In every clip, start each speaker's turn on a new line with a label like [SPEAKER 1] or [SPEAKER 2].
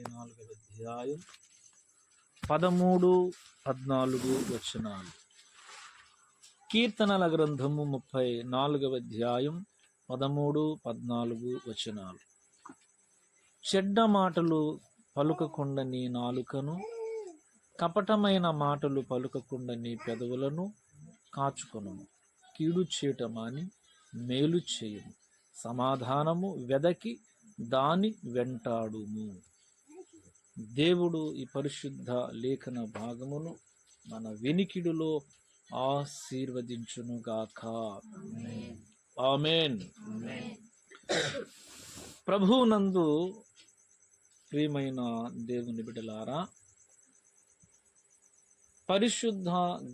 [SPEAKER 1] ఇరవై నాలుగవ అధ్యాయం పదమూడు పద్నాలుగు వచనాలు. కీర్తనల గ్రంథము ముప్పై నాలుగవ అధ్యాయం పదమూడు పద్నాలుగు వచనాలు. చెడ్డ మాటలు పలుకకుండా నీ నాలుకను కపటమైన మాటలు పలుకకుండా నీ పెదవులను కాచుకొను. కీడు చేయటమాని మేలు చేయము. సమాధానము వెదకి దాని వెంటాడుము. దేవుడు ఈ పరిశుద్ధ లేఖన భాగమును మన వెనికిడిలో ఆశీర్వదించునుగాక. ఆమెన్. ప్రభువునందు ప్రియమైన దేవుని బిడలారా పరిశుద్ధ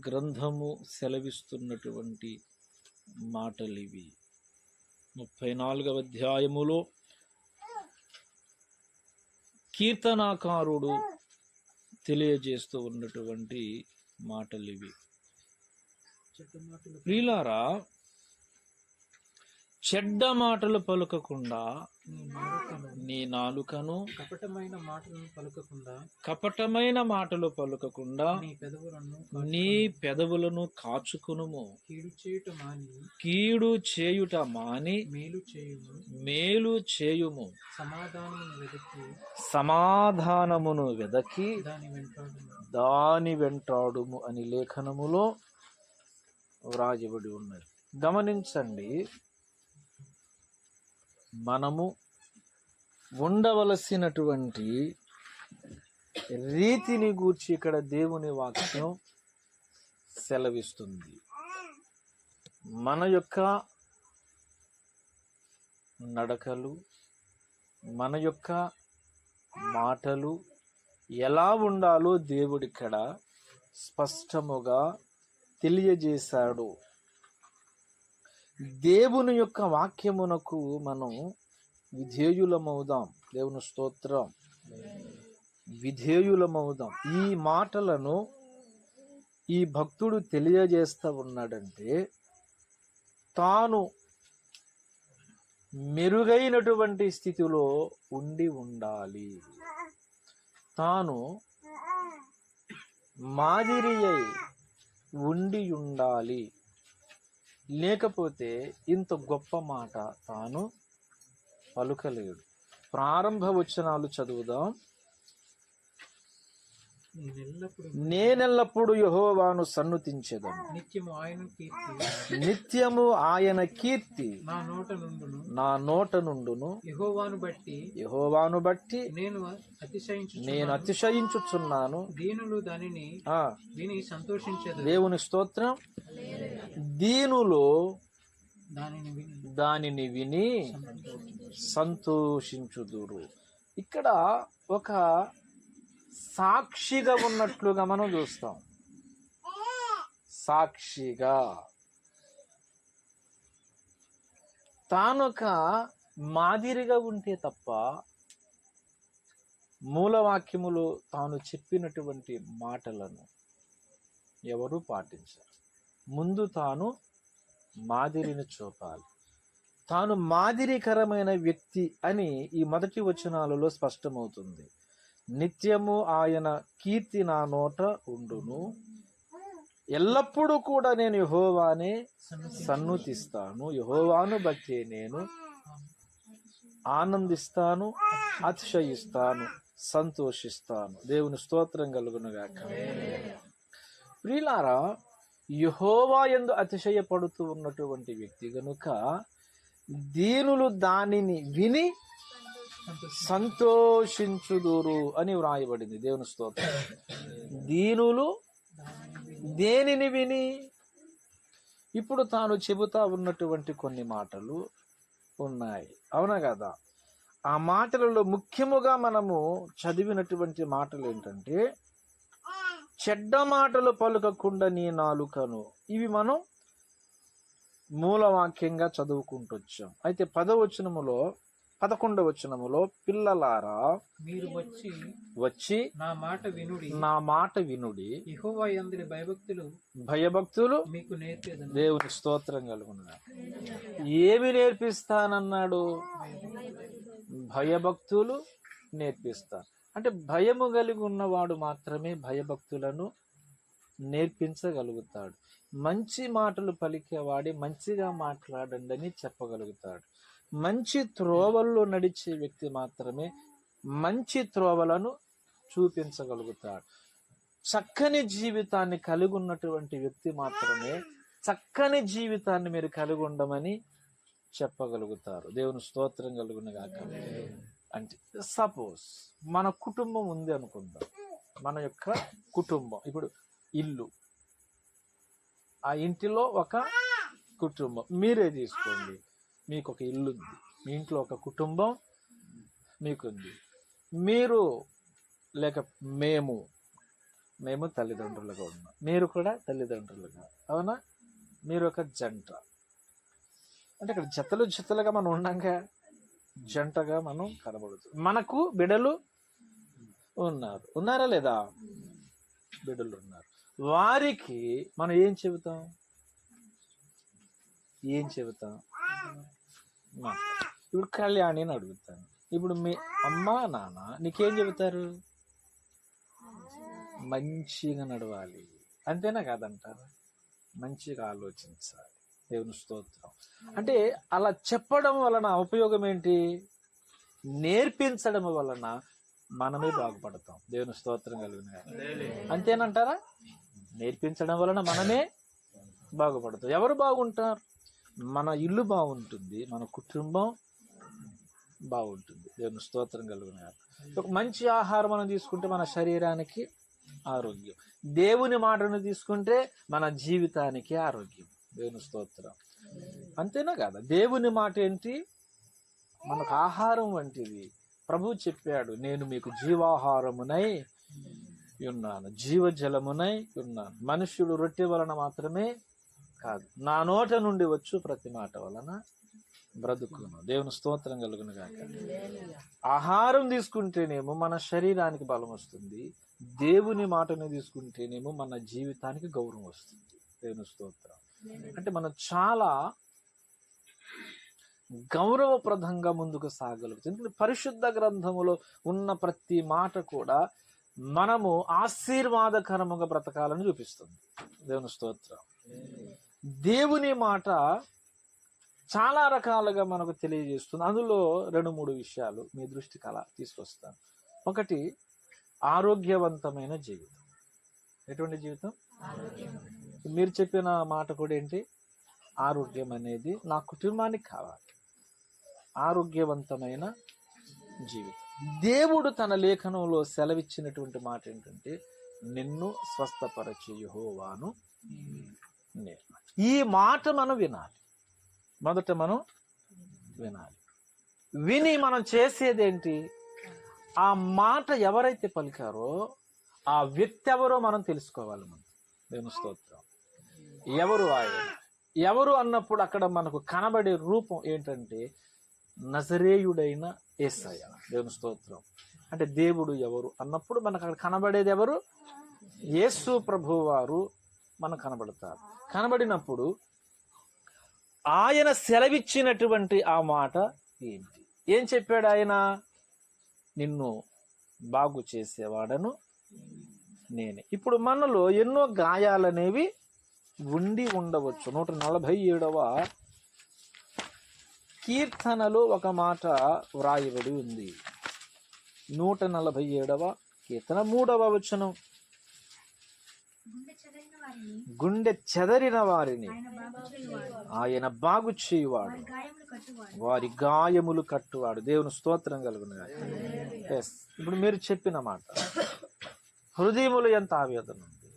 [SPEAKER 1] గ్రంథము సెలవిస్తున్నటువంటి మాటలివి. ముప్పై నాలుగవ అధ్యాయములో కీర్తనాకారుడు తెలియజేస్తూ ఉన్నటువంటి మాటలివి. ప్రియులారా చెడ్డ మాటలు పలుకకుండా
[SPEAKER 2] నీ నాలుకను కపటమైన మాటలను పలుకకుండా
[SPEAKER 1] కపటమైన మాటలు పలుకకుండా
[SPEAKER 2] నీ పెదవులను
[SPEAKER 1] నీ పెదవులను కాచుకునుము.
[SPEAKER 2] కీడు చేయుట మాని
[SPEAKER 1] కీడు చేయుట మాని
[SPEAKER 2] మేలు చేయుము.
[SPEAKER 1] మేలు చేయుము.
[SPEAKER 2] సమాధానమును వెతికి
[SPEAKER 1] సమాధానమును వెదకి
[SPEAKER 2] దాని వెంటాడు
[SPEAKER 1] దాని వెంటాడుము అని లేఖనములో వ్రాయబడి ఉన్నది. గమనించండి మనము ఉండవలసినటువంటి రీతిని గూర్చి ఇక్కడ దేవుని వాక్యం సెలవిస్తుంది. మన యొక్క నడకలు మన యొక్క మాటలు ఎలా ఉండాలో దేవుడిక్కడ స్పష్టముగా తెలియజేశాడు. దేవుని యొక్క వాక్యమునకు మనం విధేయులమవుదాం. దేవుని స్తోత్రం. విధేయులమవుదాం. ఈ మాటలను ఈ భక్తుడు తెలియజేస్తా ఉన్నాడంటే తాను మెరుగైనటువంటి స్థితిలో ఉండి ఉండాలి. తాను మాదిరి అయి ఉండి ఉండాలి. లేకపోతే ఇంత గొప్ప మాట తాను పలుకలేడు ప్రారంభ వచనాలు చదువుదాం.
[SPEAKER 2] నేనెల్లప్పుడు
[SPEAKER 1] యహోవాను సన్నుతించెదను.
[SPEAKER 2] నిత్యము ఆయన కీర్తి.
[SPEAKER 1] నిత్యము ఆయన కీర్తి
[SPEAKER 2] నా నోట నుండును.
[SPEAKER 1] నా నోట నుండును.
[SPEAKER 2] యెహోవాను బట్టి
[SPEAKER 1] యహోవాను బట్టి
[SPEAKER 2] నేను అతిశయించు
[SPEAKER 1] నేను అతిశయించుచున్నాను.
[SPEAKER 2] దీనులు దానిని విని సంతోషించదు
[SPEAKER 1] దేవుని స్తోత్రం. దీనులో
[SPEAKER 2] దానిని విని
[SPEAKER 1] దానిని విని సంతోషించుదురు. ఇక్కడ ఒక సాక్షిగా ఉన్నట్లుగా మనం చూస్తాం. సాక్షిగా. తానొక మాదిరిగా ఉంటే తప్ప మూలవాక్యములు తాను చెప్పినటువంటి మాటలను ఎవరు పాటించారు. ముందు తాను మాదిరిని చూపాలి. తాను మాదిరికరమైన వ్యక్తి అని ఈ మొదటి వచనాలలో స్పష్టమవుతుంది. నిత్యము ఆయన కీర్తి నా నోట ఉండును. ఎల్లప్పుడూ కూడా నేను యహోవానే సన్నుతిస్తాను. యహోవాను బట్టి నేను ఆనందిస్తాను అతిశయిస్తాను సంతోషిస్తాను. దేవుని స్తోత్రం కలుగునుగాక. ప్రియులారా యహోవా ఎందు అతిశయపడుతూ ఉన్నటువంటి వ్యక్తి గనుక దీనులు దానిని విని సంతోషించుదురు అని వ్రాయబడింది. దేవుని స్తోత్రం. దీనులు దేనిని విని? ఇప్పుడు తాను చెబుతా ఉన్నటువంటి కొన్ని మాటలు ఉన్నాయి. అవునా కదా? ఆ మాటలలో ముఖ్యముగా మనము చదివినటువంటి మాటలు ఏంటంటే చెడ్డ మాటలు పలుకకుండా నీ నాలుకను. ఇవి మనం మూలవాక్యంగా చదువుకుంటూ వచ్చాం అయితే పదవచనములో పదకొండవ వచనములో పిల్లలారా
[SPEAKER 2] మీరు వచ్చి
[SPEAKER 1] వచ్చి
[SPEAKER 2] నా మాట వినుడి.
[SPEAKER 1] నా మాట వినుడి.
[SPEAKER 2] భయభక్తులు
[SPEAKER 1] భయభక్తులు
[SPEAKER 2] మీకు నేర్పేదను.
[SPEAKER 1] దేవుని స్తోత్రం కలుగునుగా ఏమి నేర్పిస్తానన్నాడు? భయభక్తులు నేర్పిస్తా అంటే భయము కలిగి ఉన్నవాడు మాత్రమే భయభక్తులను నేర్పించగలుగుతాడు. మంచి మాటలు పలికేవాడి మంచిగా మాట్లాడండి అని చెప్పగలుగుతాడు. మంచి త్రోవల్లో నడిచే వ్యక్తి మాత్రమే మంచి త్రోవలను చూపించగలుగుతాడు. చక్కని జీవితాన్ని కలిగి ఉన్నటువంటి వ్యక్తి మాత్రమే చక్కని జీవితాన్ని మీరు కలిగి ఉండమని చెప్పగలుగుతారు. దేవుని స్తోత్రం కలుగును గాక. అంటే సపోజ్ మన కుటుంబం ఉంది అనుకుందాం. మన యొక్క కుటుంబం. ఇప్పుడు ఇల్లు. ఆ ఇంటిలో ఒక కుటుంబం. మీరే తీసుకోండి. మీకు ఒక ఇల్లు ఉంది మీ ఇంట్లో ఒక కుటుంబం మీకుంది. మీరు లేక మేము మేము తల్లిదండ్రులుగా ఉన్నాం. మీరు కూడా తల్లిదండ్రులుగా. అవునా? మీరు ఒక జంట. అంటే ఇక్కడ జతలు జతలుగా మనం ఉన్నాక జంటగా మనం కనబడుతుంది మనకు బిడలు ఉన్నారు. ఉన్నారా లేదా? బిడ్డలు ఉన్నారు వారికి మనం ఏం చెబుతాం? ఏం చెబుతాం? ఇప్పుడు కళ్యాణి అని అడుగుతాను. ఇప్పుడు మీ అమ్మ నాన్న నీకేం చెబుతారు? మంచిగా నడవాలి. అంతేనా కాదంటారు? మంచిగా ఆలోచించాలి. దేవుని స్తోత్రం. అంటే అలా చెప్పడం వలన ఉపయోగం ఏంటి? నేర్పించడం వలన మనమే బాగుపడతాం. దేవుని స్తోత్రం కలిగిన అంతేనంటారా? నేర్పించడం వలన మనమే బాగుపడతాం. ఎవరు బాగుంటారు? మన ఇల్లు బాగుంటుంది మన కుటుంబం బాగుంటుంది. దేవుని స్తోత్రం కలుగున ఒక మంచి ఆహారం మనం తీసుకుంటే మన శరీరానికి ఆరోగ్యం. దేవుని మాటను తీసుకుంటే మన జీవితానికి ఆరోగ్యం. దేవుని స్తోత్రం. అంతేనా కదా? దేవుని మాట ఏంటి? మనకు ఆహారం వంటిది. ప్రభు చెప్పాడు నేను మీకు జీవాహారమునై ఉన్నాను జీవజలమునై ఉన్నాను. మనుష్యుడు రొట్టె వలన మాత్రమే కాదు. నా నోట నుండి వచ్చు ప్రతి మాట వలన బ్రతుకును. దేవుని స్తోత్రం కలుగును గాక. ఆహారం తీసుకుంటేనేమో మన శరీరానికి బలం వస్తుంది. దేవుని మాటను తీసుకుంటేనేమో మన జీవితానికి గౌరవం వస్తుంది. దేవుని స్తోత్రం. అంటే మనం చాలా గౌరవప్రదంగా ముందుకు సాగలుగుతుంది ఎందుకంటే పరిశుద్ధ గ్రంథములో ఉన్న ప్రతి మాట కూడా మనము ఆశీర్వాదకరముగా బ్రతకాలని చూపిస్తుంది. దేవుని స్తోత్రం. దేవుని మాట చాలా రకాలుగా మనకు తెలియజేస్తుంది. అందులో రెండు మూడు విషయాలు మీ దృష్టికి అలా తీసుకొస్తాను. ఒకటి ఆరోగ్యవంతమైన జీవితం. ఎటువంటి జీవితం? మీరు చెప్పిన మాట కూడా ఏంటి? ఆరోగ్యం అనేది నా కుటుంబానికి కావాలి. ఆరోగ్యవంతమైన జీవితం. దేవుడు తన లేఖనంలో సెలవిచ్చినటువంటి మాట ఏంటంటే నిన్ను స్వస్థపరచే యెహోవాను నేను ఈ మాట మనం వినాలి. మొదట మనం వినాలి. విని మనం చేసేదేంటి? ఆ మాట ఎవరైతే పలికారో ఆ వ్యక్తి ఎవరో మనం తెలుసుకోవాలి మనం. దేవుని స్తోత్రం. ఎవరు ఆయన? ఎవరు అన్నప్పుడు అక్కడ మనకు కనబడే రూపం ఏంటంటే నజరేయుడైన ఏసయ దేవుని స్తోత్రం. అంటే దేవుడు ఎవరు అన్నప్పుడు మనకు అక్కడ కనబడేది ఎవరు? యేసు ప్రభు వారు మనకు కనబడతారు. కనబడినప్పుడు ఆయన సెలవిచ్చినటువంటి ఆ మాట ఏంటి? ఏం చెప్పాడు ఆయన? నిన్ను బాగు చేసేవాడను నేనే. ఇప్పుడు మనలో ఎన్నో గాయాలనేవి ఉండి ఉండవచ్చు. నూట నలభై ఏడవ కీర్తనలో ఒక మాట వ్రాయబడి ఉంది. నూట నలభై ఏడవ కీర్తన మూడవ వచనం.
[SPEAKER 3] గుండె చెదరిన వారిని. ఆయన బాగు చేయువాడు. వారి గాయములు కట్టువాడు.
[SPEAKER 1] వారి గాయములు కట్టువాడు. దేవుని స్తోత్రం కలుగును ఎస్ ఇప్పుడు మీరు చెప్పిన మాట. హృదయములు ఎంత ఆవేదన ఉంది.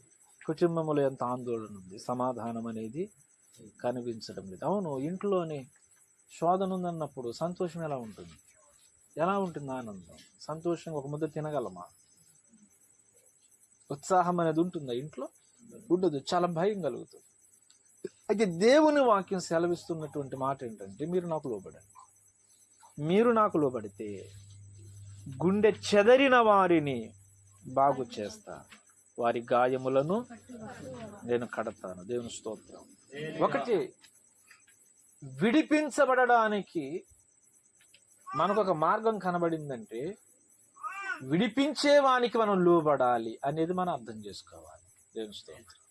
[SPEAKER 1] కుటుంబములు ఎంత ఆందోళన ఉంది. సమాధానం అనేది కనిపించడం లేదు. అవును ఇంట్లోనే శోధన ఉందన్నప్పుడు సంతోషం ఎలా ఉంటుంది? ఎలా ఉంటుంది ఆనందం? సంతోషంగా ఒక ముద్ద తినగలమా? ఉత్సాహం అనేది ఉంటుందా ఇంట్లో? ఉండదు. చాలా భయం కలుగుతుంది. అయితే దేవుని వాక్యం సెలవిస్తున్నటువంటి మాట ఏంటంటే మీరు నాకు లోబడండి. మీరు నాకు లోబడితే గుండె చెదరిన వారిని బాగు చేస్తా. వారి గాయములను నేను కడతాను. దేవుని స్తోత్రం. ఒకటి విడిపించబడడానికి మనకు ఒక మార్గం కనబడిందంటే విడిపించే వానికి మనం లోబడాలి అనేది మనం అర్థం చేసుకోవాలి. దేవుని స్తోత్రం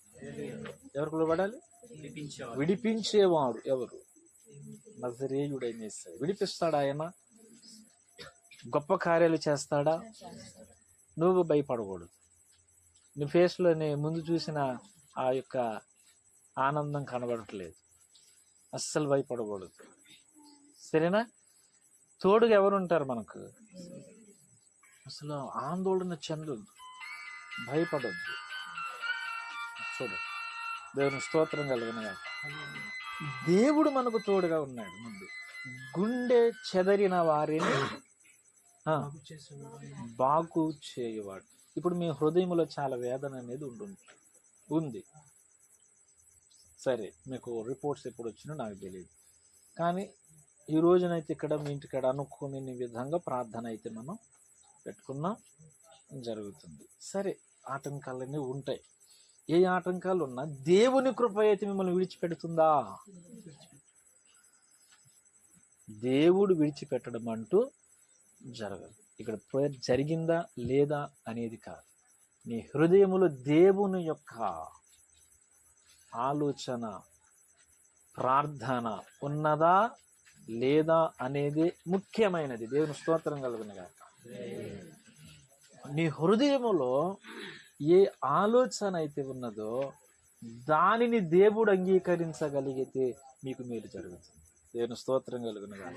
[SPEAKER 1] ఎవరికి లోబడాలి విడిపించేవాడు ఎవరు? నజరేయుడైన. విడిపిస్తాడా ఆయన? గొప్ప కార్యాలు చేస్తాడా? నువ్వు భయపడకూడదు. నీ ఫేస్లో నీ ముందు చూసిన ఆ యొక్క ఆనందం కనబడట్లేదు. అస్సలు భయపడకూడదు. సరేనా? తోడుగా ఎవరుంటారు మనకు? అసలు ఆందోళన చెందొద్దు. భయపడొద్దు. చూడు. దేవుని స్తోత్రం కలిగిన దేవుడు మనకు తోడుగా ఉన్నాడు ముందు. గుండె చెదరిన వారిని.
[SPEAKER 2] బాగు
[SPEAKER 1] చేయవాడు. ఇప్పుడు మీ హృదయంలో చాలా వేదన అనేది ఉంటుంది ఉంది. సరే మీకు రిపోర్ట్స్ ఎప్పుడు వచ్చినా నాకు తెలియదు. కానీ ఈ రోజునైతే ఇక్కడ మీ ఇంటికాడ అనుకునే విధంగా ప్రార్థన అయితే మనం పెట్టుకున్నాం జరుగుతుంది. సరే ఆటంకాలన్నీ ఉంటాయి. ఏ ఆటంకాలు ఉన్నా దేవుని కృప అయితే మిమ్మల్ని విడిచిపెడుతుందా? దేవుడు విడిచిపెట్టడం అంటూ జరగదు. ఇక్కడ ప్రేయర్ జరిగిందా లేదా అనేది కాదు. నీ హృదయములో దేవుని యొక్క ఆలోచన ప్రార్థన ఉన్నదా లేదా అనేది ముఖ్యమైనది. దేవుని స్తోత్రం కలుగునగా నీ హృదయములో ఏ ఆలోచన అయితే ఉన్నదో దానిని దేవుడు అంగీకరించగలిగితే మీకు మేలు జరుగుతుంది. దేవుని స్తోత్రం కలుగునగా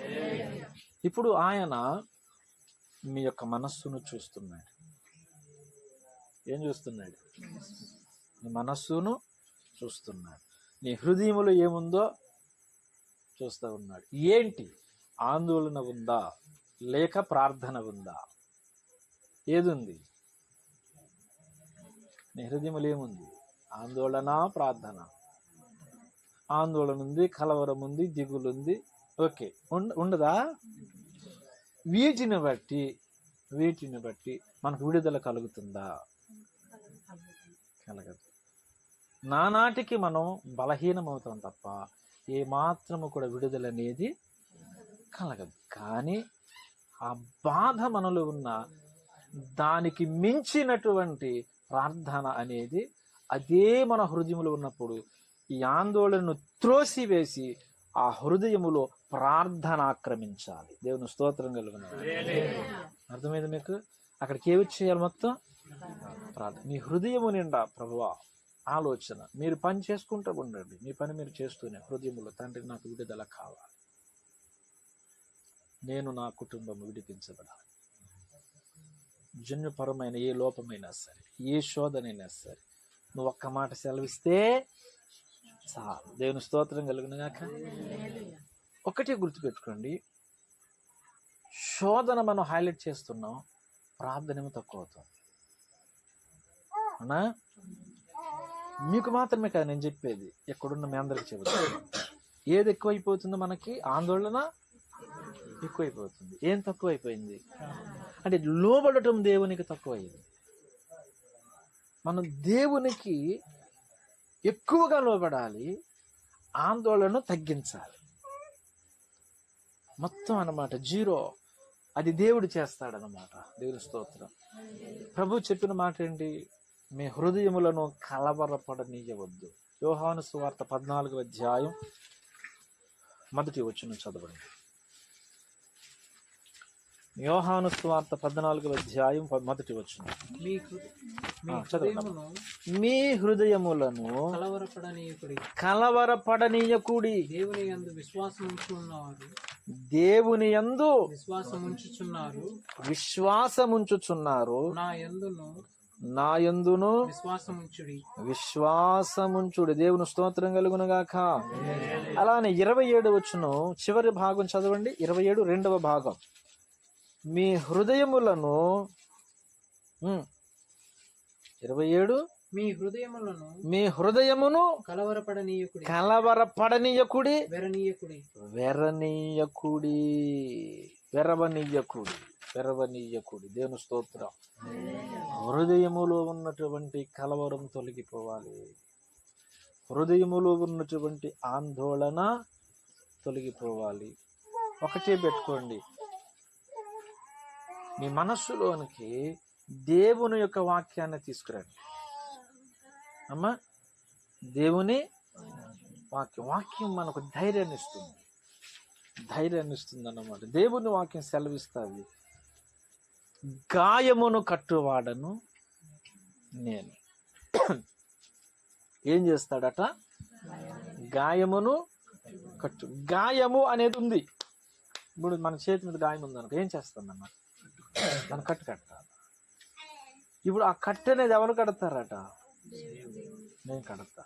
[SPEAKER 1] ఇప్పుడు ఆయన మీ యొక్క మనస్సును చూస్తున్నాడు. ఏం చూస్తున్నాడు? నీ మనస్సును చూస్తున్నాడు. నీ హృదయంలో ఏముందో చూస్తూ ఉన్నాడు. ఏంటి? ఆందోళన ఉందా? లేక ప్రార్థన ఉందా? ఏదుంది? నీ ఏముంది ఆందోళన ప్రార్థన. ఆందోళన ఉంది కలవరం ఉంది దిగులు ఉంది ఓకే ఉండదా? వీటిని బట్టి వీటిని బట్టి మనకు విడుదల కలుగుతుందా? కలగదు. నానాటికి మనం బలహీనమవుతాం తప్ప ఏ మాత్రము కూడా విడుదల అనేది కలగదు. కానీ ఆ బాధ మనలో ఉన్న దానికి మించినటువంటి ప్రార్థన అనేది అదే మన హృదయములు ఉన్నప్పుడు ఈ ఆందోళనను త్రోసివేసి ఆ హృదయములో ప్రార్థన ఆక్రమించాలి. దేవుని స్తోత్రం కలుగున అర్థమైంది మీకు? అక్కడికి ఏమి చేయాలి మొత్తం? ప్రార్థన. మీ హృదయము నిండా ప్రభువా ఆలోచన. మీరు పని చేసుకుంటూ ఉండండి. మీ పని మీరు చేస్తూనే హృదయములో తండ్రి నాకు విడుదల కావాలి. నేను నా కుటుంబం విడిపించబడాలి. జన్యుపరమైన ఏ లోపమైనా సరే ఏ శోధనైనా సరే నువ్వు ఒక్క మాట సెలవిస్తే చాలు. దేవుని స్తోత్రం కలిగిన గాక. ఒకటే గుర్తుపెట్టుకోండి. శోధన మనం హైలైట్ చేస్తున్నాం ప్రార్థన తక్కువ అవుతుంది అవునా? మీకు మాత్రమే కాదు నేను చెప్పేది. ఎక్కడున్న మీ అందరికి చెబుతాను ఏది ఎక్కువైపోతుందో మనకి ఆందోళన ఎక్కువైపోతుంది. ఏం తక్కువైపోయింది? అంటే లోబడటం దేవునికి తక్కువైంది మనం దేవునికి ఎక్కువగా లోబడాలి ఆందోళన తగ్గించాలి. మొత్తం అన్నమాట జీరో. అది దేవుడు చేస్తాడనమాట దేవుని స్తోత్రం. ప్రభు చెప్పిన మాట ఏంటి? మీ హృదయములను కలవరపడనీయవద్దు. యోహాను సువార్త పద్నాలుగు అధ్యాయం మొదటి వచ్చిన చదవండి. యోహాను సువార్త పద్నాలుగు అధ్యాయం మొదటి వచ్చిన
[SPEAKER 2] మీ
[SPEAKER 1] హృదయములను
[SPEAKER 2] కలవరపడనీయకుడి.
[SPEAKER 1] కలవరపడనీయకుడి.
[SPEAKER 2] దేవుని యందు విశ్వాసం ఉంచి ఉన్నవారు
[SPEAKER 1] దేవుని యందు
[SPEAKER 2] విశ్వాసం ఉంచుచున్నారు.
[SPEAKER 1] విశ్వాసముంచుచున్నారు.
[SPEAKER 2] నా యందును
[SPEAKER 1] నా యందును
[SPEAKER 2] విశ్వాసం ఉంచుడి
[SPEAKER 1] విశ్వాసముంచుడు. దేవుని స్తోత్రం కలుగునుగాక. అలానే ఇరవై ఏడు వచ్చును. చివరి భాగం చదవండి. ఇరవై ఏడు రెండవ భాగం. మీ హృదయములను ఇరవై ఏడు
[SPEAKER 2] మీ హృదయములను
[SPEAKER 1] మీ హృదయమును
[SPEAKER 2] కలవరపడనీయకుడి.
[SPEAKER 1] కలవరపడనీయకుడి.
[SPEAKER 2] వెరనీయకుడి.
[SPEAKER 1] వెరనీయకుడి. వెరవనీయకుడి. వెరవనీయకుడి. దేవుని స్తోత్రం. హృదయములో ఉన్నటువంటి కలవరం తొలగిపోవాలి. హృదయములో ఉన్నటువంటి ఆందోళన తొలగిపోవాలి. ఒకటే పెట్టుకోండి. మీ మనస్సులోనికి దేవుని యొక్క వాక్యాన్ని తీసుకురండి. అమ్మా దేవుని వాక్యం. వాక్యం మనకు ధైర్యాన్ని ఇస్తుంది. ధైర్యాన్ని ఇస్తుంది అన్నమాట. దేవుని వాక్యం సెలవిస్తుంది. గాయమును కట్టువాడను నేను. ఏం చేస్తాడట? గాయమును కట్టు. గాయము అనేది ఉంది. ఇప్పుడు మన చేతి మీద గాయం ఉంది ఏం చేస్తుందన్నమాట దాని కట్టు కట్టాలి ఇప్పుడు ఆ కట్టు అనేది ఎవరు కడతారట? నేను కడతా.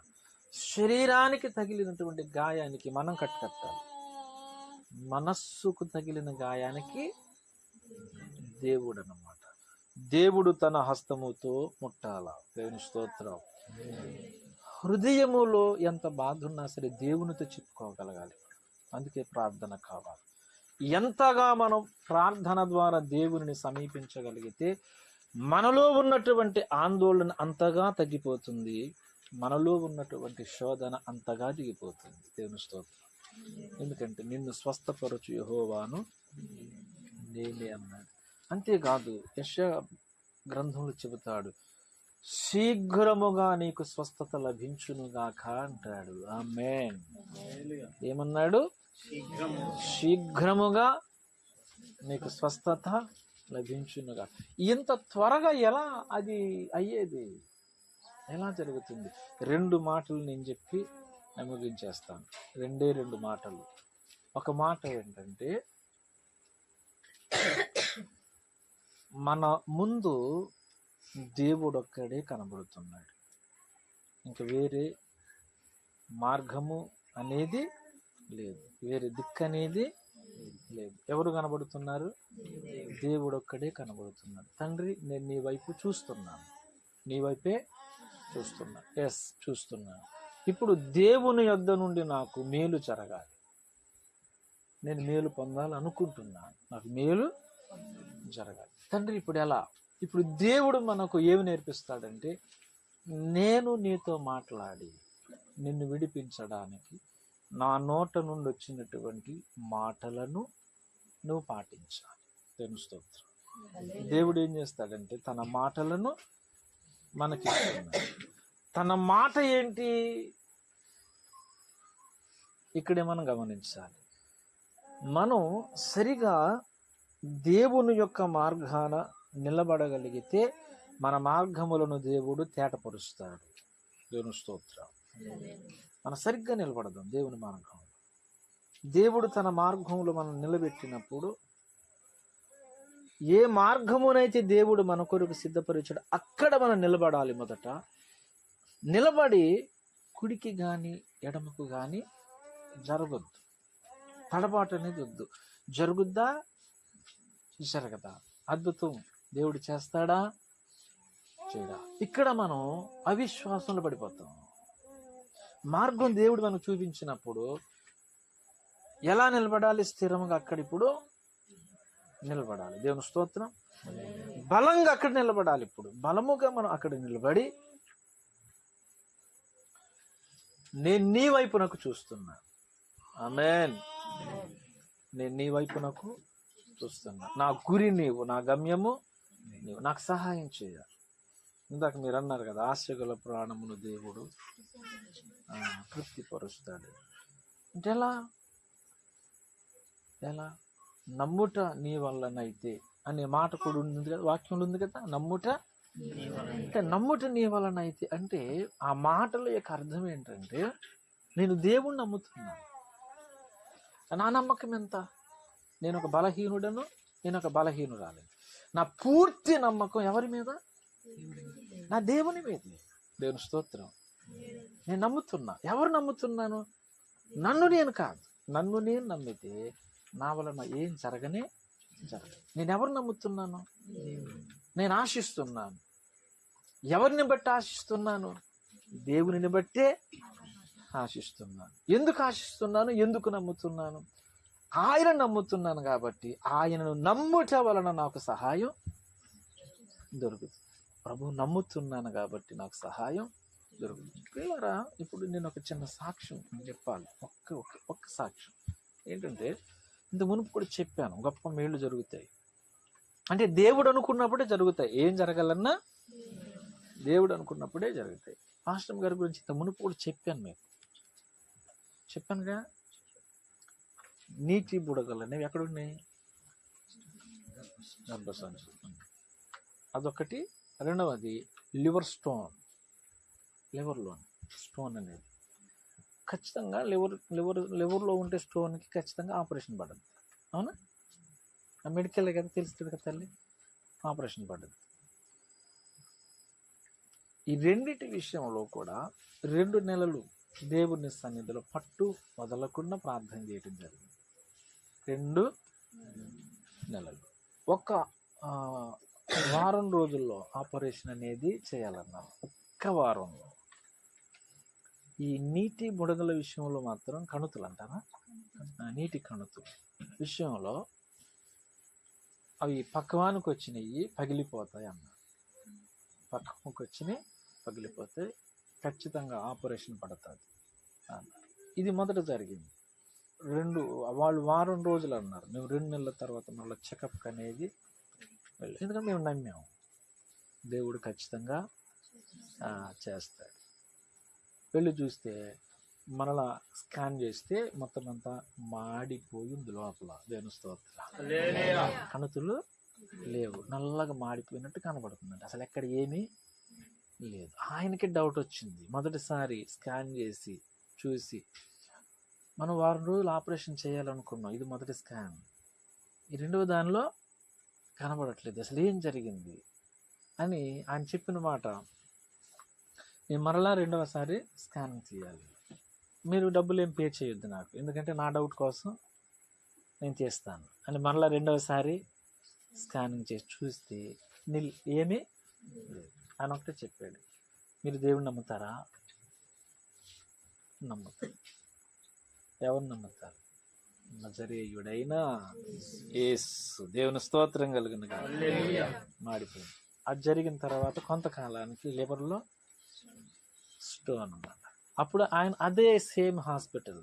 [SPEAKER 1] శరీరానికి తగిలినటువంటి గాయానికి మనం కట్టు కట్టాలి మనస్సుకు తగిలిన గాయానికి దేవుడు అన్నమాట దేవుడు తన హస్తముతో ముట్టాల? దేవుని స్తోత్రం. హృదయములో ఎంత బాధ ఉన్నా సరే దేవునితో చెప్పుకోగలగాలి. అందుకే ప్రార్థన కావాలి. ఎంతగా మనం ప్రార్థన ద్వారా దేవునిని సమీపించగలిగితే మనలో ఉన్నటువంటి ఆందోళన అంతగా తగ్గిపోతుంది మనలో ఉన్నటువంటి శోధన అంతగా దిగిపోతుంది. దేవుని స్తోత్రం. ఎందుకంటే నిన్ను స్వస్థపరచు యహోవాను నేనే అన్నాడు. అంతేకాదు యశ గ్రంథంలో చెబుతాడు శీఘ్రముగా నీకు స్వస్థత లభించునుగాక అంటాడు. ఆమేన్. ఏమన్నాడు? శీఘ్రముగా నీకు స్వస్థత లభించునుగా. ఇంత త్వరగా ఎలా అది అయ్యేది? ఎలా జరుగుతుంది? రెండు మాటలు నేను చెప్పి నేను ముగించేస్తాను రెండే రెండు మాటలు. ఒక మాట ఏంటంటే మన ముందు దేవుడు ఒక్కడే కనబడుతున్నాడు. ఇంకా వేరే మార్గము అనేది లేదు. వేరే దిక్కు అనేది లేదు. ఎవరు కనబడుతున్నారు? దేవుడు ఒక్కడే కనబడుతున్నాడు. తండ్రి నేను నీ వైపు చూస్తున్నాను. నీ వైపే చూస్తున్నా ఎస్ చూస్తున్నాను. ఇప్పుడు దేవుని యొద్ద నుండి నాకు మేలు జరగాలి. నేను మేలు పొందాలనుకుంటున్నాను. నాకు మేలు జరగాలి. తండ్రి ఇప్పుడు ఎలా? ఇప్పుడు దేవుడు మనకు ఏమి నేర్పిస్తాడంటే నేను నీతో మాట్లాడి నిన్ను విడిపించడానికి నా నోట నుండి వచ్చినటువంటి మాటలను నువ్వు పాటించాలి. దేవుని స్తోత్రం. దేవుడు ఏం చేస్తాడంటే తన మాటలను మనకి తన మాట ఏంటి? ఇక్కడే మనం గమనించాలి. మనం సరిగా దేవుని యొక్క మార్గాన నిలబడగలిగితే మన మార్గములను దేవుడు తేటపరుస్తాడు. దేవుని స్తోత్రం. మనం సరిగ్గా నిలబడదాం దేవుని మార్గంలో. దేవుడు తన మార్గంలో మనం నిలబెట్టినప్పుడు ఏ మార్గమునైతే దేవుడు మన కొరకు సిద్ధపరిచాడు అక్కడ మనం నిలబడాలి మొదట. నిలబడి కుడికి గాని ఎడమకు గాని జరగొద్దు. తడబాటు అనేది వద్దు. జరుగుద్దా? జరగదా అద్భుతం. దేవుడు చేస్తాడా? చేయడా ఇక్కడ మనం అవిశ్వాసంలో పడిపోతాం. మార్గం దేవుడు మనకు చూపించినప్పుడు ఎలా నిలబడాలి? స్థిరంగా అక్కడ ఇప్పుడు నిలబడాలి. దేవుని స్తోత్రం. బలంగా అక్కడ నిలబడాలి ఇప్పుడు. బలముగా మనం అక్కడ నిలబడి నేను నీ వైపునకు చూస్తున్నా. ఆమెన్. నేను నీ వైపునకు చూస్తున్నా. నా గురి నీవు నా గమ్యము నీవు. నాకు సహాయం చేయాలి ఇందాక మీరు అన్నారు కదా ఆశగల ప్రాణమును దేవుడు తృప్తిపరుస్తాడు. అంటే ఎలా? ఎలా? నమ్ముట నీ వల్లనైతే అనే మాట కూడా ఉంది కదా వాక్యంలో ఉంది కదా నమ్ముట అంటే నమ్ముట నీ వలనైతే అంటే ఆ మాటల యొక్క అర్థం ఏంటంటే నేను దేవుణ్ణి నమ్ముతున్నాను నా నమ్మకం ఎంత? నేను ఒక బలహీనుడను నేను ఒక బలహీనురాలి నా పూర్తి నమ్మకం ఎవరి మీద? నా దేవుని మీదే. దేవుని స్తోత్రం. నేను నమ్ముతున్నా. ఎవరు నమ్ముతున్నాను? నన్ను నేను కాదు. నన్ను నేను నమ్మితే నా వలన ఏం జరగనే జరగదు. నేను ఎవరు నమ్ముతున్నాను? నేను ఆశిస్తున్నాను. ఎవరిని బట్టి ఆశిస్తున్నాను? దేవునిని బట్టే ఆశిస్తున్నాను. ఎందుకు ఆశిస్తున్నాను? ఎందుకు నమ్ముతున్నాను? ఆయన నమ్ముతున్నాను కాబట్టి ఆయనను నమ్ముట వలన నాకు సహాయం దొరుకుతుంది. ప్రభు నమ్ముతున్నాను కాబట్టి నాకు సహాయం దొరుకుతుంది. పిల్లరా ఇప్పుడు నేను ఒక చిన్న సాక్ష్యం చెప్పాలి. ఒక్క ఒక్క ఒక్క సాక్ష్యం. ఏంటంటే ఇంత మునుపు కూడా చెప్పాను గొప్ప మేళ్ళు జరుగుతాయి. అంటే దేవుడు అనుకున్నప్పుడే జరుగుతాయి. ఏం జరగాలన్నా దేవుడు అనుకున్నప్పుడే జరుగుతాయి. ఆశ్రమం గారి గురించి ఇంత మునుపు కూడా చెప్పాను మీకు. చెప్పానుగా నీటి బుడగలు అనేవి ఎక్కడ ఉన్నాయి? అదొకటి. రెండవది లివర్ స్టోన్. లివర్లో స్టోన్ అనేది. ఖచ్చితంగా లివర్ లివర్ లివర్లో ఉంటే స్టోన్కి ఖచ్చితంగా ఆపరేషన్ పడదు. అవునా? ఆ మెడికల్ కదా తెలుస్తుంది కదా తల్లి. ఆపరేషన్ పడ్డది ఈ రెండింటి విషయంలో కూడా రెండు నెలలు దేవుని సన్నిధిలో పట్టు వదలకుండా ప్రార్థన చేయడం జరిగింది. రెండు నెలలు. ఒక వారం రోజుల్లో ఆపరేషన్ అనేది చేయాలన్నారు ఒక్క వారంలో. ఈ నీటి బుడగల విషయంలో మాత్రం కణుతులు అంటారా? నీటి కణుతులు విషయంలో అవి పక్కవానికి వచ్చినవి పగిలిపోతాయి అన్నారు పక్కకు వచ్చినాయి పగిలిపోతే ఖచ్చితంగా ఆపరేషన్ పడుతుంది అన్నారు ఇది మొదట జరిగింది. రెండు వాళ్ళు వారం రోజులు అన్నారు. మేము రెండు నెలల తర్వాత మళ్ళీ చెకప్ అనేది వెళ్ళి ఎందుకంటే మేము నమ్మాము దేవుడు ఖచ్చితంగా ఆ, చేస్తాడు. వెళ్ళి చూస్తే మరలా స్కాన్ చేస్తే మొత్తం అంతా మాడిపోయింది లోపల. దేవుని స్తోత్ర కణుతులు లేవు. నల్లగా మాడిపోయినట్టు కనబడుతుందంట. అసలు ఎక్కడ ఏమీ లేదు. ఆయనకి డౌట్ వచ్చింది. మొదటిసారి స్కాన్ చేసి చూసి మనం వారం రోజులు ఆపరేషన్ చేయాలనుకున్నాం. ఇది మొదటి స్కాన్. ఈ రెండవ దానిలో కనబడట్లేదు. అసలు ఏం జరిగింది? అని ఆయన చెప్పిన మాట నేను మరలా రెండవసారి స్కాన్ తీయాలి మీరు డబ్బులు ఏం పే చేయొద్దు నాకు. ఎందుకంటే నా డౌట్ కోసం నేను చేస్తాను అని మరలా రెండవసారి స్కానింగ్ చేసి చూస్తే నిల్ ఏమీ లేదు. ఆయన ఒకటే చెప్పాడు. మీరు దేవుడు నమ్ముతారా? నమ్ముతారు ఎవరు నమ్ముతారు? నజరేయుడైనా యేసు. దేవుని స్తోత్రం కలిగిన మాడిపోయింది. అది జరిగిన తర్వాత కొంతకాలానికి లివర్లో స్టోన్ అన్నమాట. అప్పుడు ఆయన అదే సేమ్ హాస్పిటల్.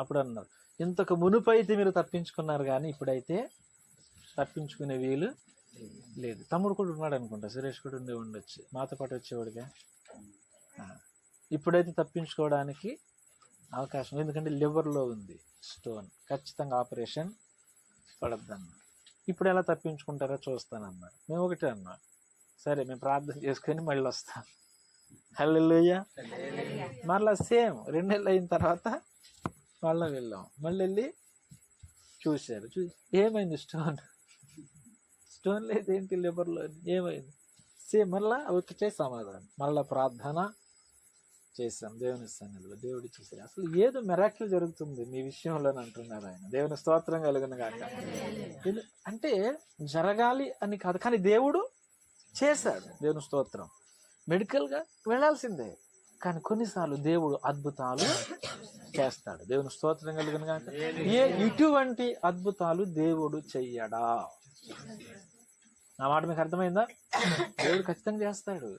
[SPEAKER 1] అప్పుడు అన్నారు ఇంతకు మునుపు అయితే మీరు తప్పించుకున్నారు కానీ ఇప్పుడైతే తప్పించుకునే వీలు లేదు. తమ్ముడు కూడా ఉన్నాడు అనుకుంటా సురేష్ కూడా ఉండే ఉండొచ్చు. మాతో పాటు వచ్చేవాడుగా. ఇప్పుడైతే తప్పించుకోవడానికి అవకాశం ఎందుకంటే లివర్లో ఉంది స్టోన్. ఖచ్చితంగా ఆపరేషన్ పడద్దన్న ఇప్పుడు ఎలా తప్పించుకుంటారో చూస్తానన్నారు మేము ఒకటే అన్నా. సరే మేము ప్రార్థన చేసుకొని మళ్ళీ వస్తాం. హల్లెలూయ. మరలా సేమ్. రెండు నెలలు అయిన తర్వాత మళ్ళీ వెళ్ళాం. మళ్ళీ వెళ్ళి చూశారు. చూ ఏమైంది స్టోన్? స్టోన్ లేదు ఏంటి లివర్లో? ఏమైంది? సేమ్ మళ్ళా ఒకటే సమాధానం. మళ్ళా ప్రార్థన చేశాం. దేవుని సన్నిధిలో దేవుడు చూసారు అసలు ఏదో మెరాకిల్ జరుగుతుంది మీ విషయంలో అంటున్నారు ఆయన. దేవుని స్తోత్రం కలిగిన కాక అంటే జరగాలి అని కాదు కానీ దేవుడు చేశాడు దేవుని స్తోత్రం. మెడికల్గా వెళ్ళాల్సిందే. కానీ కొన్నిసార్లు దేవుడు అద్భుతాలు చేస్తాడు. దేవుని స్తోత్రం కలిగిన కాక ఏ ఇటువంటి అద్భుతాలు దేవుడు చెయ్యడా? నా మాట మీకు అర్థమైందా? దేవుడు ఖచ్చితంగా చేస్తాడు.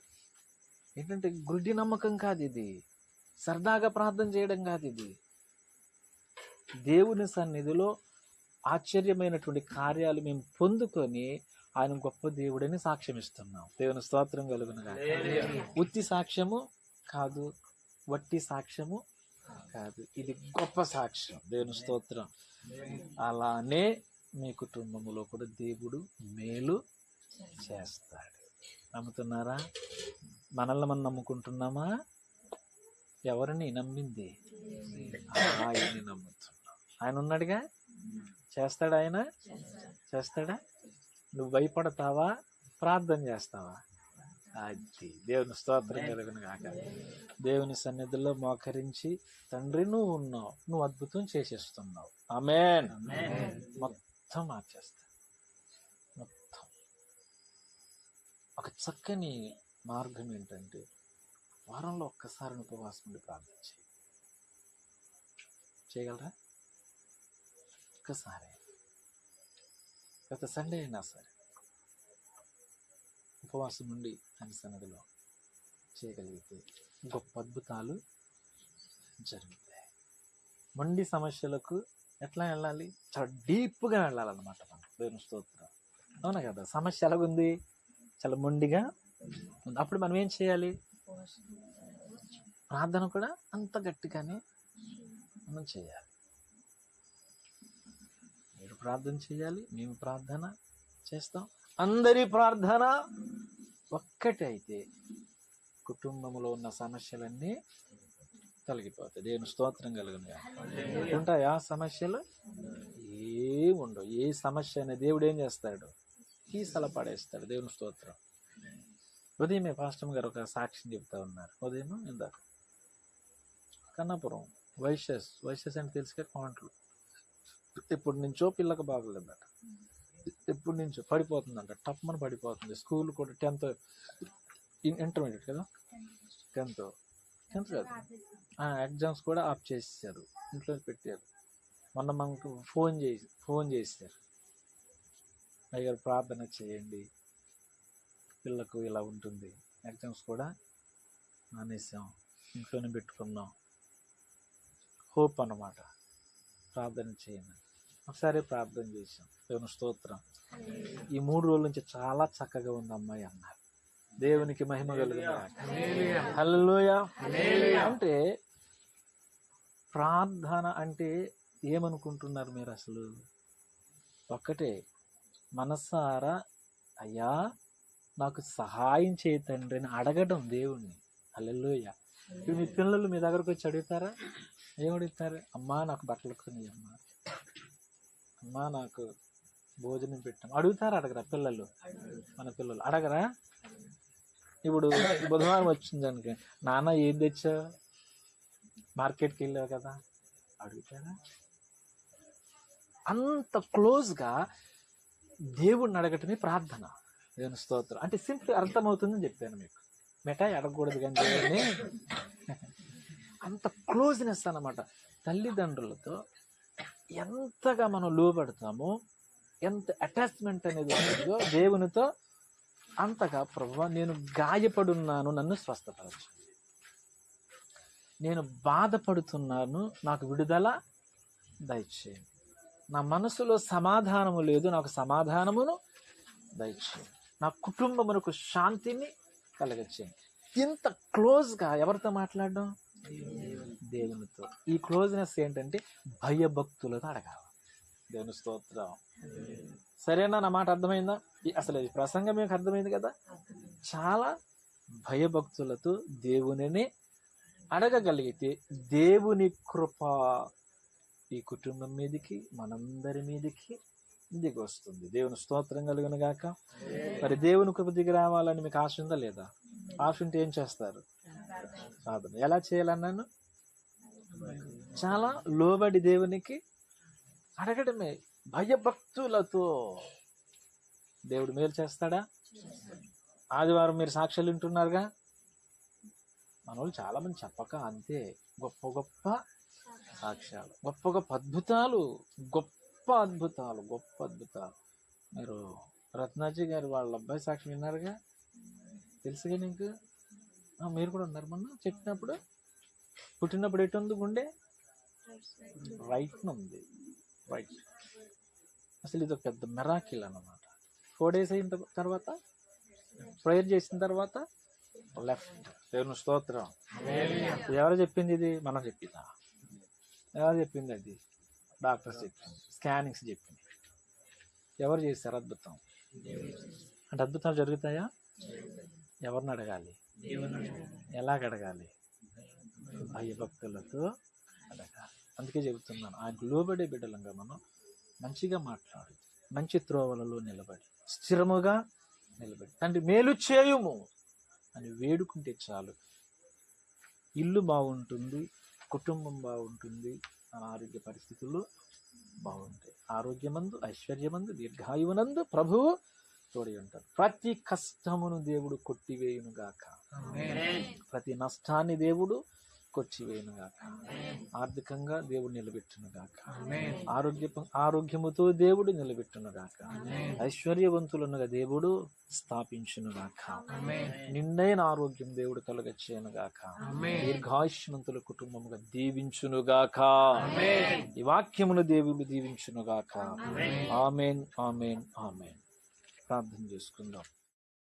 [SPEAKER 1] ఏంటంటే గుడ్డి నమ్మకం కాదు ఇది. సరదాగా ప్రార్థన చేయడం కాదు ఇది. దేవుని సన్నిధిలో ఆశ్చర్యమైనటువంటి కార్యాలు మేము పొందుకొని ఆయన గొప్ప దేవుడని సాక్ష్యం ఇస్తున్నాం దేవుని స్తోత్రం కలుగునుగా ఉత్తి సాక్ష్యము కాదు వట్టి సాక్ష్యము కాదు. ఇది గొప్ప సాక్ష్యం. దేవుని స్తోత్రం. అలానే మీ కుటుంబంలో కూడా దేవుడు మేలు చేస్తాడు. నమ్ముతున్నారా? మనల్ని మనం నమ్ముకుంటున్నామా? ఎవరిని నమ్మింది? ఆయన్ని నమ్ముతున్నాం. ఆయన ఉన్నాడుగా? చేస్తాడా ఆయన? చేస్తాడా? నువ్వు భయపడతావా? ప్రార్థన చేస్తావా? అది దేవుని స్తోత్రం కలుగును కాక దేవుని సన్నిధిలో మోకరించి తండ్రి నువ్వు ఉన్నావు. నువ్వు అద్భుతం చేసేస్తున్నావు. ఆమెన్ మొత్తం మార్చేస్తా. మొత్తం. ఒక చక్కని మార్గం ఏంటంటే వారంలో ఒక్కసారి ఉపవాసం ఉండి ప్రార్థన చేయి. చేయగలరా? ఒక్కసారి. గత సండే అయినా సరే ఉపవాసం ఉండి ఆయన సన్నదిలో చేయగలిగితే గొప్ప అద్భుతాలు జరుగుతాయి. మొండి సమస్యలకు ఎట్లా వెళ్ళాలి? చాలా డీప్గా వెళ్ళాలన్నమాట మనం. దేవుని స్తోత్రం. అవునా కదా? సమస్య ఎలాగుంది? చాలా మొండిగా అప్పుడు మనం ఏం చేయాలి? ప్రార్థన కూడా అంత గట్టిగానే మనం చేయాలి. మీరు ప్రార్థన చేయాలి మేము ప్రార్థన చేస్తాం. అందరి ప్రార్థన ఒక్కటి అయితే కుటుంబంలో ఉన్న సమస్యలన్నీ తొలగిపోతాయి. దేవుని స్తోత్రం కలిగిన. ఉంటాయా సమస్యలు? ఏముండవు. ఏ సమస్య అనే దేవుడు ఏం చేస్తాడు? తీసల పడేస్తాడు. దేవుని స్తోత్రం. ఉదయమే పాస్టమ్ గారు ఒక సాక్ష్యం చెప్తా ఉన్నారు. ఉదయం ఇందాక. కన్నాపురం. వైశ్యస్. వైశ్యస్ అంటే తెలిసే కాంట్లు. ఎప్పటి నుంచో పిల్లకి బాగలేదట. ఎప్పటి నుంచో పడిపోతుందంట. టప్మని పడిపోతుంది. స్కూల్ కూడా టెన్త్ ఇంటర్మీడియట్ కదా? టెన్త్. టెన్త్ కదా. ఎగ్జామ్స్ కూడా ఆఫ్ చేసేసారు ఇంట్లో పెట్టారు. మొన్న మనకు ఫోన్ చేసి ఫోన్ చేశారు అయ్యారు ప్రార్థన చేయండి. పిల్లకు ఇలా ఉంటుంది. ఎగ్జామ్స్ కూడా మానేసాం. ఇంట్లోనే పెట్టుకున్నాం. హోప్ అన్నమాట. ప్రార్థన చేయండి. ఒకసారి ప్రార్థన చేసాం దేవుని స్తోత్రం. ఈ మూడు రోజుల నుంచి చాలా చక్కగా ఉంది అమ్మాయి అన్నారు. దేవునికి మహిమ కలిగిన అంటే ప్రార్థన అంటే ఏమనుకుంటున్నారు మీరు అసలు? ఒక్కటే. మనసారా అయ్యా నాకు సహాయం చేయి తండ్రి అని అడగడం దేవుణ్ణి. అల్లెల్లోయ ఇప్పుడు మీ పిల్లలు మీ దగ్గరకు వచ్చి అడుగుతారా? ఏమడుగుతారు అడుగుతారు అమ్మా నాకు బట్టలు కొని అమ్మా. అమ్మా నాకు భోజనం పెట్టాం అడుగుతారా? అడగరా పిల్లలు? మన పిల్లలు. అడగరా? ఇప్పుడు బుధవారం వచ్చింది అనుకో. నాన్న ఏం తెచ్చావు? మార్కెట్కి వెళ్ళావు కదా. అడుగుతారా? అంత క్లోజ్గా దేవుడిని అడగటమే ప్రార్థన. దేవుని స్తోత్రం. అంటే సింపుల్ అర్థమవుతుందని చెప్పాను మీకు. మిఠాయి అడగకూడదు కానీ దేవుడిని అంత క్లోజ్నెస్ అనమాట తల్లిదండ్రులతో ఎంతగా మనం లోబడతామో ఎంత అటాచ్మెంట్ అనేది ఉంటుందో దేవునితో అంతగా ప్రభు నేను గాయపడున్నాను నన్ను స్వస్థపరచు నేను బాధపడుతున్నాను నాకు విడుదల దయచేయండి. నా మనసులో సమాధానము లేదు నాకు సమాధానమును దయచేయండి. నా కుటుంబమునకు శాంతిని కలగచేయండి. ఇంత క్లోజ్గా ఎవరితో మాట్లాడడం? దేవునితో. ఈ క్లోజ్నెస్ ఏంటంటే భయభక్తులతో అడగాలి. దేవుని స్తోత్రం. సరేనా? నా మాట అర్థమైందా? ఈ- అసలు ఈ ప్రసంగం మీకు అర్థమైంది కదా? చాలా భయభక్తులతో దేవునిని అడగగలిగితే దేవుని కృప ఈ కుటుంబం మీదకి మనందరి మీదకి దిగి వస్తుంది దేవుని స్తోత్రం కలుగును గాక. మరి దేవుని కృప దిగి రావాలని మీకు ఆశ ఉందా లేదా? ఆశ ఉంటే ఏం చేస్తారు? సాధన ఎలా చేయాలన్నాను చాలా లోబడి దేవునికి అడగడమే. భయభక్తులతో. దేవుడు మేలు చేస్తాడా? ఆదివారం మీరు సాక్ష్యాలు వింటున్నారుగా? మన వాళ్ళు చాలా మంది చెప్పక అంతే. గొప్ప గొప్ప సాక్ష్యాలు. గొప్ప గొప్ప అద్భుతాలు. గొప్ప అద్భుతాలు గొప్ప అద్భుతాలు మీరు రత్నాజీ గారు వాళ్ళ అబ్బాయి సాక్ష్యం విన్నారుగా? తెలుసుగా నీకు? మీరు కూడా ఉన్నారు మొన్న చెప్పినప్పుడు? పుట్టినప్పుడు ఎటు ఉంది గుండె? రైట్ ఉంది రైట్ అసలు ఇది ఒక పెద్ద మెరాకిల్ అన్నమాట. ఫోర్ డేస్ అయిన తర్వా- తర్వాత? ప్రేయర్ చేసిన తర్వాత? లెఫ్ట్ దేవుని స్తోత్రం. ఎవరు చెప్పింది ఇది? మనం చెప్పిందా ఎవరు చెప్పింది అది? డాక్టర్స్ చెప్పింది స్కానింగ్స్ చెప్పింది. ఎవరు చేశారు అద్భుతం? అంటే అద్భుతాలు జరుగుతాయా? ఎవరిని అడగాలి? ఎలాగ అడగాలి? భయభక్తులతో అడగాలి. అందుకే చెబుతున్నాను ఆ లోబడే బిడ్డలంగా మనం మంచిగా మాట్లాడు మంచి త్రోవలలో నిలబడి స్థిరముగా నిలబడి తండ్రి మేలు చేయుము అని వేడుకుంటే చాలు. ఇల్లు బాగుంటుంది కుటుంబం బాగుంటుంది మన ఆరోగ్య పరిస్థితులు బాగుంటాయి. ఆరోగ్యమందు ఐశ్వర్యమందు దీర్ఘాయువునందు ప్రభువు తోడి ఉంటాడు. ప్రతి కష్టమును దేవుడు కొట్టివేయును గాక ప్రతి నష్టాన్ని దేవుడు కొచ్చివేయను గాక ఆర్థికంగా దేవుడు నిలబెట్టును గాక ఆరోగ్య ఆరోగ్యముతో దేవుడు నిలబెట్టును గాక ఐశ్వర్యవంతులనుగా దేవుడు స్థాపించును గాక నిన్నైన ఆరోగ్యం దేవుడు కలగచ్చేయను గాక దీర్ఘాయుష్మంతుల కుటుంబముగా దీవించును గాక ఈ వాక్యమును దేవుడు దీవించును గాక ఆమెన్ ఆమెన్ ఆమెన్. ప్రార్థన చేసుకుందాం.